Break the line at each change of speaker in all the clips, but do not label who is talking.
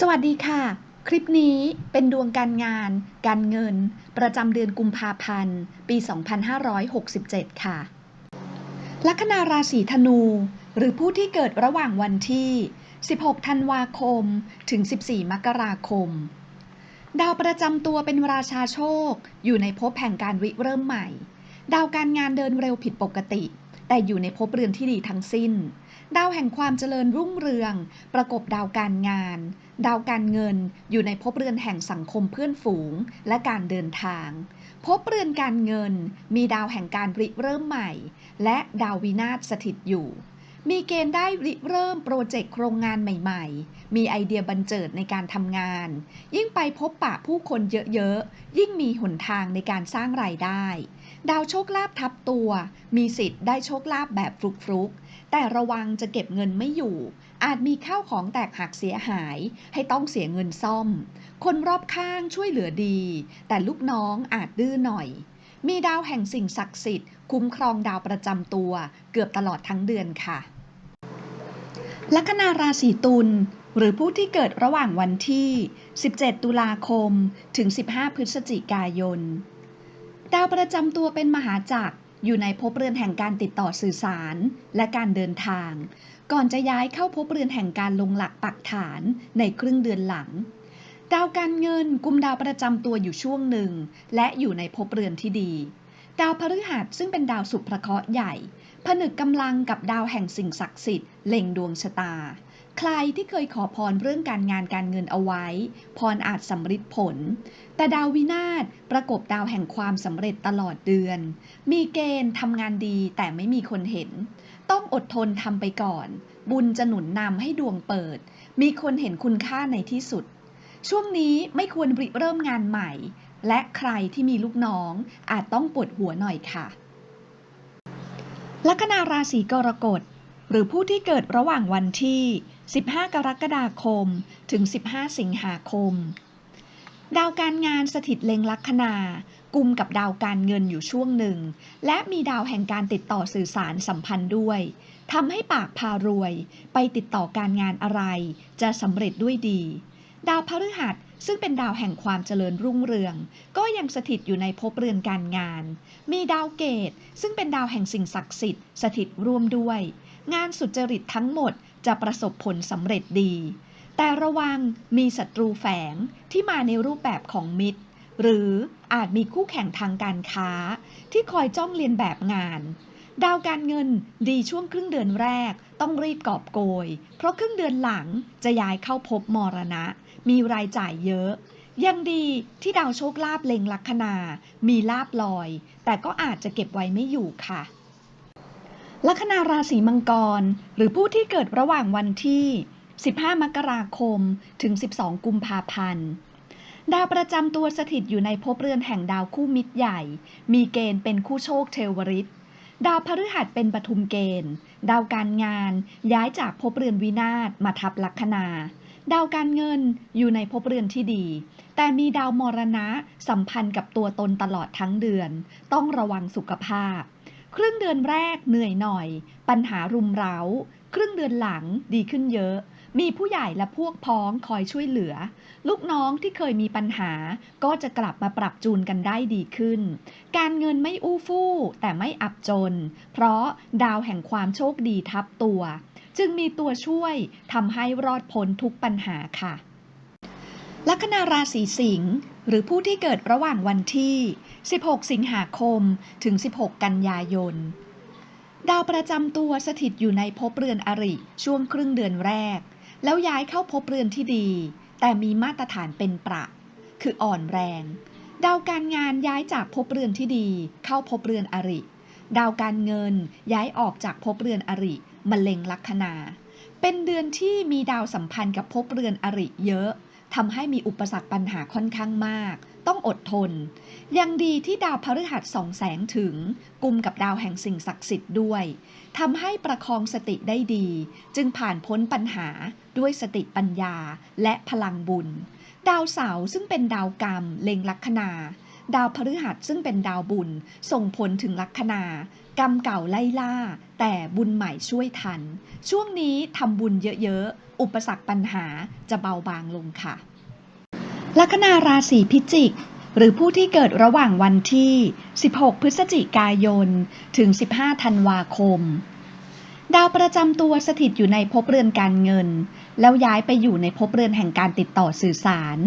สวัสดีค่ะ คลิปนี้เป็นดวงการงาน การเงิน ประจำเดือนกุมภาพันธ์ ปี 2567 ค่ะ ลัคนาราศีธนู หรือผู้ที่เกิดระหว่างวันที่ 16 ธันวาคม ถึง 14 มกราคม ดาวประจำตัวเป็นราชาโชค อยู่ในภพแห่งการริเริ่มใหม่ ดาวการงานเดินเร็วผิดปกติ แต่อยู่ในภพเรือนที่ดีทั้งสิ้น ดาวแห่งความเจริญรุ่งเรือง ประกบดาวการงาน ดาวการเงินอยู่ในภพเรือนแห่งสังคมเพื่อนฝูงและการเดินทางภพเรือนการเงิน มีดาวแห่งการริเริ่มใหม่ และดาววินาศสถิตอยู่ มีเกณฑ์ได้ริเริ่มโปรเจกต์โครงงานใหม่ ๆ มีไอเดียบันเจิดในการทำงาน ยิ่งไปพบปะผู้คนเยอะๆ ยิ่งมีหนทางในการสร้างรายได้ ดาวโชคลาภทับตัว มีสิทธิ์ได้โชคลาภแบบฟลุกๆ แต่ระวังจะเก็บเงินไม่อยู่ อาจมีข้าวของแตกหักเสียหาย ให้ต้องเสียเงินซ่อม คนรอบข้างช่วยเหลือดี แต่ลูกน้องอาจดื้อหน่อย มีดาวแห่งสิ่งศักดิ์สิทธิ์คุ้มครองดาวประจำตัว เกือบตลอดทั้งเดือนค่ะ ลัคนาราศีตุลหรือผู้ที่เกิดระหว่างวันที่ 17 ตุลาคม ถึง 15 พฤศจิกายน ดาวประจำตัวเป็นมหาจักรอยู่ในภพเรือนแห่งการติดต่อสื่อสารและการเดินทาง ก่อนจะย้ายเข้าภพเรือนแห่งการลงหลักปักฐานในครึ่งเดือนหลัง ดาวการเงินกุมดาวประจำตัวอยู่ช่วงหนึ่ง และอยู่ในภพเรือนที่ดี ดาวพฤหัสซึ่งเป็นดาวสุภเคราะห์ใหญ่ ผนึกกำลังกับดาวแห่งสิ่งศักดิ์สิทธิ์เล็งดวงชะตา ใครที่เคยขอพรเรื่องการงานการเงินเอาไว้ พรอาจสำเร็จผล แต่ดาววินาศประกบดาวแห่งความสำเร็จตลอดเดือน มีเกณฑ์ทำงานดีแต่ไม่มีคนเห็น ต้องอดทนทำไปก่อน บุญจะหนุนนำให้ดวงเปิด มีคนเห็นคุณค่าในที่สุด ช่วงนี้ไม่ควรริเริ่มงานใหม่ และใครที่มีลูกน้องอาจต้องปวดหัวหน่อยค่ะลัคนาราศีกรกฎหรือผู้ที่เกิดระหว่างวันที่ 15 กรกฎาคม ถึง 15 สิงหาคม ดาวการงานสถิตเล็งลัคนากุมกับดาวการเงินอยู่ช่วงหนึ่ง และมีดาวแห่งการติดต่อสื่อสารสัมพันธ์ด้วยทำให้ปากพารวย ไปติดต่อการงานอะไร จะสำเร็จด้วยดี ดาวพฤหัสซึ่งเป็นดาวแห่งความเจริญรุ่งเรือง ก็ยังสถิตอยู่ในภพเรือนการงาน มีดาวเกต ซึ่งเป็นดาวแห่งสิ่งศักดิ์สิทธิ์สถิตร่วมด้วย งานสุจริตทั้งหมด จะประสบผลสำเร็จดี แต่ระวังมีศัตรูแฝงที่มาในรูปแบบของมิตร หรืออาจมีคู่แข่งทางการค้า ที่คอยจ้องเรียนแบบงาน ดาวการเงินดีช่วงครึ่งเดือนแรกต้องรีบกอบโกย เพราะครึ่งเดือนหลังจะย้ายเข้าพบมรณะ มีรายจ่ายเยอะยังดีที่ดาวโชคลาภเล็งลัคนา มีลาบลอย แต่ก็อาจจะเก็บไว้ไม่อยู่ค่ะ ลัคนาราศีมังกร หรือผู้ที่เกิดระหว่างวันที่ 15 มกราคม ถึง 12 กุมภาพันธ์ ดาวประจำตัวสถิตอยู่ในภพเรือนแห่งดาวคู่มิตรใหญ่ มีเกณฑ์เป็นคู่โชคเทวริตดาวพฤหัสเป็นปทุมเกณฑ์ ดาวการงานย้ายจากภพเรือนวินาศมาทับลัคนา ดาวการเงินอยู่ในภพเรือนที่ดี แต่มีดาวมรณะสัมพันธ์กับตัวตนตลอดทั้งเดือน ต้องระวังสุขภาพ ครึ่งเดือนแรกเหนื่อยหน่อย ปัญหารุมเร้า ครึ่งเดือนหลังดีขึ้นเยอะ มีผู้ใหญ่และพวกพ้องคอยช่วยเหลือ ลูกน้องที่เคยมีปัญหา ก็จะกลับมาปรับจูนกันได้ดีขึ้น การเงินไม่อู้ฟู่แต่ไม่อับจน เพราะดาวแห่งความโชคดีทับตัว จึงมีตัวช่วยทำให้รอดพ้นทุกปัญหาค่ะลัคนาราศีสิงห์ หรือผู้ที่เกิดระหว่างวันที่ 16 สิงหาคม ถึง 16 กันยายน ดาวประจำตัวสถิตอยู่ในภพเรือนอริช่วงครึ่งเดือนแรก แล้วย้ายเข้าภพเรือนที่ดี แต่มีมาตรฐานเป็นประ คืออ่อนแรง ดาวการงานย้ายจากภพเรือนที่ดี เข้าภพเรือนอริ ดาวการเงินย้ายออกจากภพเรือนอริมะเร็งลัคนา เป็นเดือนที่มีดาวสัมพันธ์กับภพเรือนอริเยอะ ทำให้มีอุปสรรคปัญหาค่อนข้างมาก ต้องอดทน ยังดีที่ดาวพฤหัสสองแสงถึงกุมกับดาวแห่งสิ่งศักดิ์สิทธิ์ด้วยทำให้ประคองสติได้ดี จึงผ่านพ้นปัญหาด้วยสติปัญญาและพลังบุญ ดาวเสาร์ซึ่งเป็นดาวกรรม เล็งลัคนา ดาวพฤหัสซึ่งเป็นดาวบุญ ส่งผลถึงลัคนา กรรมเก่าไล่ล่า แต่บุญใหม่ช่วยทัน ช่วงนี้ทำบุญเยอะๆ อุปสรรคปัญหาจะเบาบางลงค่ะ ลัคนาราศีพิจิกหรือผู้ที่เกิดระหว่างวันที่ 16 พฤศจิกายน ถึง 15 ธันวาคม ดาวประจำตัวสถิตอยู่ในภพเรือนการเงิน แล้วย้ายไปอยู่ในภพเรือนแห่งการติดต่อสื่อสาร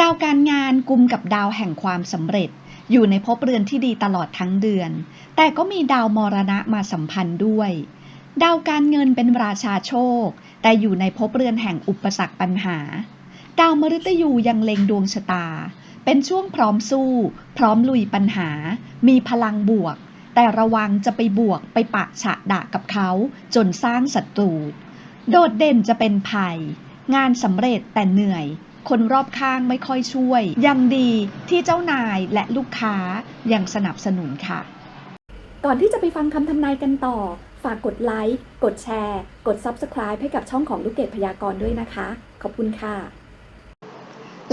ดาวการงานกุมกับดาวแห่งความสำเร็จ อยู่ในภพเรือนที่ดีตลอดทั้งเดือน แต่ก็มีดาวมรณะมาสัมพันธ์ด้วย ดาวการเงินเป็นราชาโชค แต่อยู่ในภพเรือนแห่งอุปสรรคปัญหา ดาวมฤตยูยังเล็งดวงชะตา เป็นช่วงพร้อมสู้ พร้อมลุยปัญหา มีพลังบวก แต่ระวังจะไปบวกไปปะฉะดะกับเขาจนสร้างศัตรู โดดเด่นจะเป็นภัย งานสำเร็จแต่เหนื่อย คนรอบข้างไม่ค่อยช่วย ยังดีที่เจ้านายและลูกค้ายังสนับสนุนค่ะ
ก่อนที่จะไปฟังคำทำนายกันต่อ ฝากกดไลค์ กดแชร์ กด Subscribe ให้กับช่องของลูกเกดพยากรณ์ด้วยนะคะ ขอบคุณค่ะ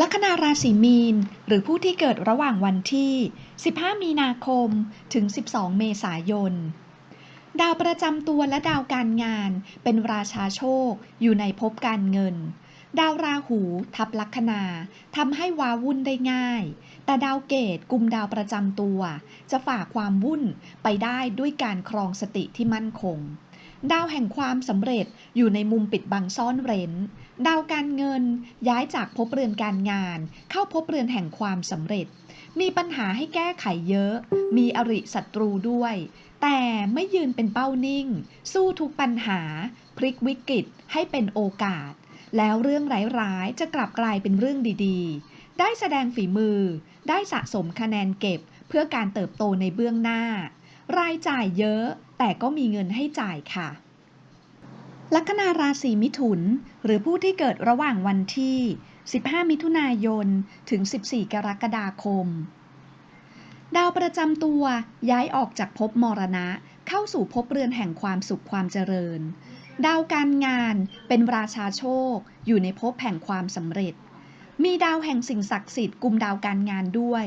ลัคนาราศีมีน หรือผู้ที่เกิดระหว่างวันที่ 15 มีนาคม ถึง 12 เมษายน ดาวประจำตัวและดาวการงานเป็นราชาโชคอยู่ในภพการเงิน ดาวราหูทับลัคนาทำให้วาวุ่นได้ง่าย แต่ดาวเกตกุมดาวประจำตัว จะฝ่าความวุ่นไปได้ด้วยการครองสติที่มั่นคง ดาวแห่งความสำเร็จอยู่ในมุมปิดบังซ่อนเร้น ดาวการเงินย้ายจากภพเรือนการงาน เข้าภพเรือนแห่งความสำเร็จ มีปัญหาให้แก้ไขเยอะ มีอริศัตรูด้วย แต่ไม่ยืนเป็นเป้านิ่ง สู้ทุกปัญหา พลิกวิกฤตให้เป็นโอกาส แล้วเรื่องร้ายๆจะกลับกลายเป็นเรื่องดีๆ ได้แสดงฝีมือ ได้สะสมคะแนนเก็บเพื่อการเติบโตในเบื้องหน้า รายจ่ายเยอะ แต่ก็มีเงินให้จ่ายค่ะลัคนาราศีมิถุน หรือผู้ที่เกิดระหว่างวันที่ 15 มิถุนายน ถึง 14 กรกฎาคม ดาวประจำตัวย้ายออกจากภพมรณะ เข้าสู่ภพเรือนแห่งความสุขความเจริญ ดาวการงานเป็นราชาโชค อยู่ในภพแห่งความสำเร็จ มีดาวแห่งสิ่งศักดิ์สิทธิ์กุมดาวการงานด้วย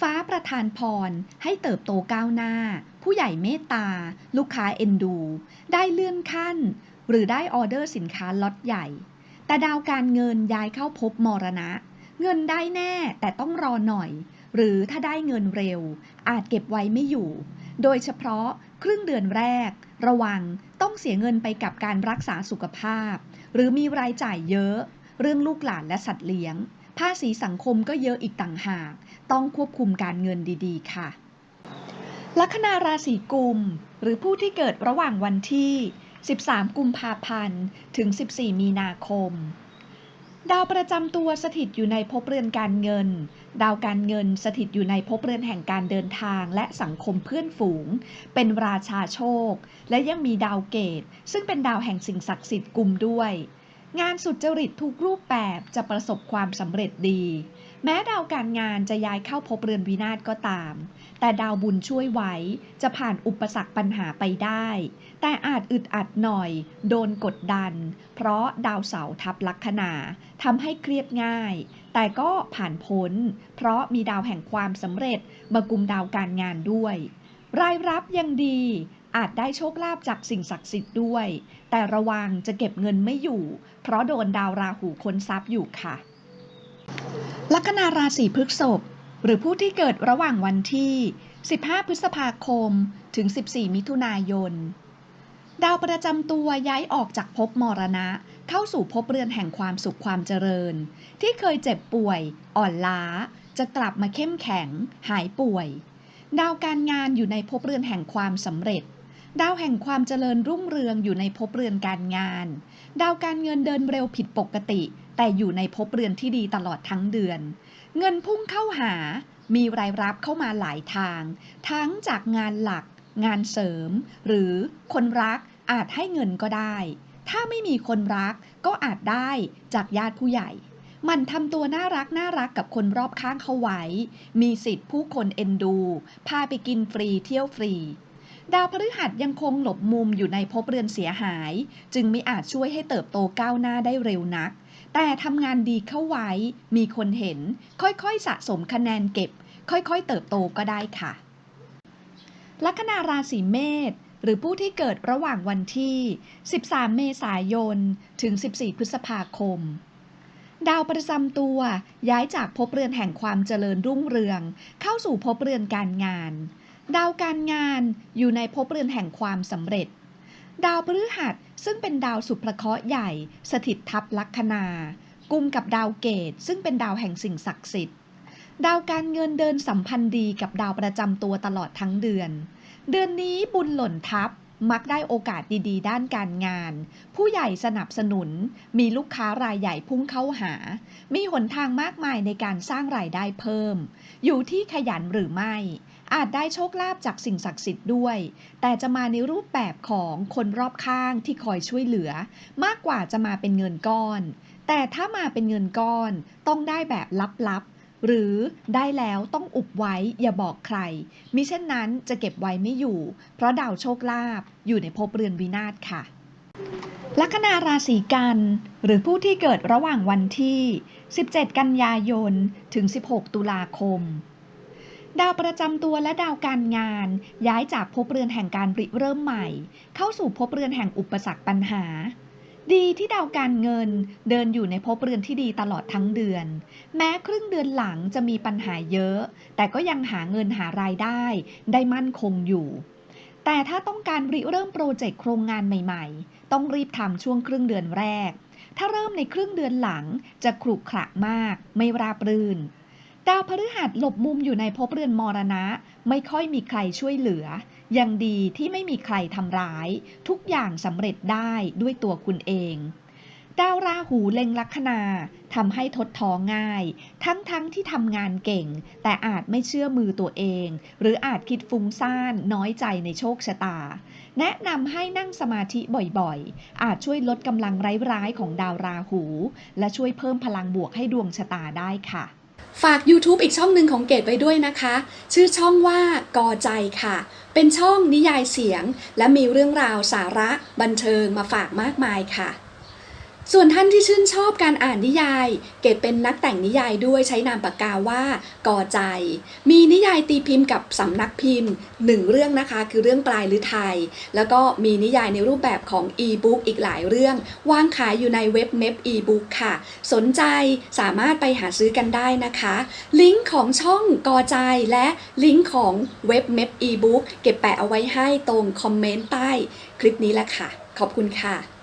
ฟ้าประทานพรให้เติบโตก้าวหน้า ผู้ใหญ่เมตตา ลูกค้าเอ็นดู ได้เลื่อนขั้น หรือได้ออเดอร์สินค้าล็อตใหญ่ แต่ดาวการเงินย้ายเข้าภพมรณะ เงินได้แน่แต่ต้องรอหน่อย หรือถ้าได้เงินเร็ว อาจเก็บไว้ไม่อยู่ โดยเฉพาะครึ่งเดือนแรก ระวังต้องเสียเงินไปกับการรักษาสุขภาพ หรือมีรายจ่ายเยอะ เรื่องลูกหลานและสัตว์เลี้ยง ภาษีสังคมก็เยอะอีกต่างหาก ต้องควบคุมการเงินดีๆ ค่ะ ลัคนาราศีกุม หรือผู้ที่เกิดระหว่างวันที่ 13 กุมภาพันธ์ ถึง 14 มีนาคมดาวประจำตัวสถิตอยู่ในภพเรือนการเงิน ดาวการเงินสถิตอยู่ในภพเรือนแห่งการเดินทางและสังคมเพื่อนฝูง เป็นราชาโชค และยังมีดาวเกต ซึ่งเป็นดาวแห่งสิ่งศักดิ์สิทธิ์กลุ่มด้วย งานสุจริตทุกรูปแบบจะประสบความสำเร็จดี แม้ดาวการงานจะย้ายเข้าภพเรือนวินาศก็ตาม แต่ดาวบุญช่วยไว้จะผ่านอุปสรรคปัญหาไปได้ แต่อาจอึดอัดหน่อย โดนกดดัน เพราะดาวเสาทับลัคนาทำให้เครียดง่าย แต่ก็ผ่านพ้น เพราะมีดาวแห่งความสำเร็จมากุมดาวการงานด้วย รายรับยังดี อาจได้โชคลาภจากสิ่งศักดิ์สิทธิ์ด้วย แต่ระวังจะเก็บเงินไม่อยู่ เพราะโดนดาวราหูค้นทรัพย์อยู่ค่ะ ลัคนาราศีพฤษภหรือผู้ที่เกิดระหว่างวันที่ 15 พฤษภาคม ถึง 14 มิถุนายน ดาวประจำตัวย้ายออกจากภพมรณะ เข้าสู่ภพเรือนแห่งความสุขความเจริญ ที่เคยเจ็บป่วย อ่อนล้า จะกลับมาเข้มแข็ง หายป่วย ดาวการงานอยู่ในภพเรือนแห่งความสำเร็จ ดาวแห่งความเจริญรุ่งเรืองอยู่ในภพเรือนการงาน ดาวการเงินเดินเร็วผิดปกติ แต่อยู่ในภพเรือนที่ดีตลอดทั้งเดือน เงินพุ่งเข้าหา มีรายรับเข้ามาหลายทาง ทั้งจากงานหลัก งานเสริม หรือคนรักอาจให้เงินก็ได้ ถ้าไม่มีคนรักก็อาจได้จากญาติผู้ใหญ่มันทำตัวน่ารักน่ารักกับคนรอบข้างเขาไว้ มีสิทธิ์ผู้คนเอ็นดู พาไปกินฟรีเที่ยวฟรี ดาวพฤหัสยังคงหลบมุมอยู่ในภพเรือนเสียหาย จึงไม่อาจช่วยให้เติบโตก้าวหน้าได้เร็วนัก แต่ทำงานดีเข้าไว้ มีคนเห็น ค่อยๆสะสมคะแนนเก็บ ค่อยๆเติบโตก็ได้ค่ะ ลัคนาราศีเมษหรือผู้ที่เกิดระหว่างวันที่ 13 เมษายน ถึง 14 พฤษภาคม ดาวประจำตัวย้ายจากภพเรือนแห่งความเจริญรุ่งเรือง เข้าสู่ภพเรือนการงาน ดาวการงานอยู่ในภพเรือนแห่งความสำเร็จ ดาวพฤหัสซึ่งเป็นดาวสุภเคราะห์ใหญ่ สถิตทับลัคนากุมกับดาวเกตซึ่งเป็นดาวแห่งสิ่งศักดิ์สิทธิ์ ดาวการเงินเดินสัมพันธ์ดีกับดาวประจำตัวตลอดทั้งเดือน เดือนนี้บุญหล่นทับมักได้โอกาสดีๆ ด้านการงาน ผู้ใหญ่สนับสนุน มีลูกค้ารายใหญ่พุ่งเข้าหา มีหนทางมากมายในการสร้างรายได้เพิ่ม อยู่ที่ขยันหรือไม่ อาจได้โชคลาภจากสิ่งศักดิ์สิทธิ์ด้วย แต่จะมาในรูปแบบของคนรอบข้างที่คอยช่วยเหลือ มากกว่าจะมาเป็นเงินก้อน แต่ถ้ามาเป็นเงินก้อนต้องได้แบบลับๆ หรือได้แล้วต้องอุบไว้อย่าบอกใคร มิเช่นนั้นจะเก็บไว้ไม่อยู่ เพราะดาวโชคลาภอยู่ในภพเรือนวินาศค่ะลัคนาราศีกัน หรือผู้ที่เกิดระหว่างวันที่ 17 กันยายน ถึง 16 ตุลาคม ดาวประจำตัวและดาวการงาน ย้ายจากภพเรือนแห่งการริเริ่มใหม่ เข้าสู่ภพเรือนแห่งอุปสรรคปัญหา ดีที่ดาวการเงินเดินอยู่ในภพเรือนที่ดีตลอดทั้งเดือน แม้ครึ่งเดือนหลังจะมีปัญหาเยอะ แต่ก็ยังหาเงินหารายได้ ได้มั่นคงอยู่ แต่ถ้าต้องการริเริ่มโปรเจกต์โครงงานใหม่ ๆ ต้องรีบทำช่วงครึ่งเดือนแรก ถ้าเริ่มในครึ่งเดือนหลังจะขรุขระมาก ไม่ราบรื่น ดาวพฤหัสหลบมุมอยู่ในภพเรือนมรณะ ไม่ค่อยมีใครช่วยเหลือ ยังดีที่ไม่มีใครทำร้าย ทุกอย่างสำเร็จได้ด้วยตัวคุณเอง ดาวราหูเล็งลัคนาทำให้ทดท้อง่าย ทั้งๆทที่ทำงานเก่ง แต่อาจไม่เชื่อมือตัวเอง หรืออาจคิดฟุ้งซ่านน้อยใจในโชคชะตา แนะนำให้นั่งสมาธิบ่อยๆ อาจช่วยลดกำลังร้ายๆของดาวราหู และช่วยเพิ่มพลังบวกให้ดวงชะตาได้ค่ะ
ฝาก YouTube อีกช่องหนึ่งของเกดไว้ด้วยนะคะ ชื่อช่องว่ากอใจค่ะ เป็นช่องนิยายเสียง และมีเรื่องราวสาระบันเทิงมาฝากมากมายค่ะ ส่วนท่านที่ชื่นชอบการอ่านนิยาย เกดเป็นนักแต่งนิยายด้วยใช้นามปากกาว่ากอใจ มีนิยายตีพิมพ์กับสำนักพิมพ์หนึ่งเรื่องนะคะคือเรื่องปลายหรือไทยแล้วก็มีนิยายในรูปแบบของอีบุ๊กอีกหลายเรื่อง วางขายอยู่ในเว็บเม p อีบุ๊กค่ะ สนใจสามารถไปหาซื้อกันได้นะคะ ลิงก์ของช่องกอใจและลิงก์ของเว็บเม p อีบุ๊กเก็บแปะเอาไว้ให้ตรงคอมเมนต์ใต้คลิปนี้แหละค่ะ ขอบคุณค่ะ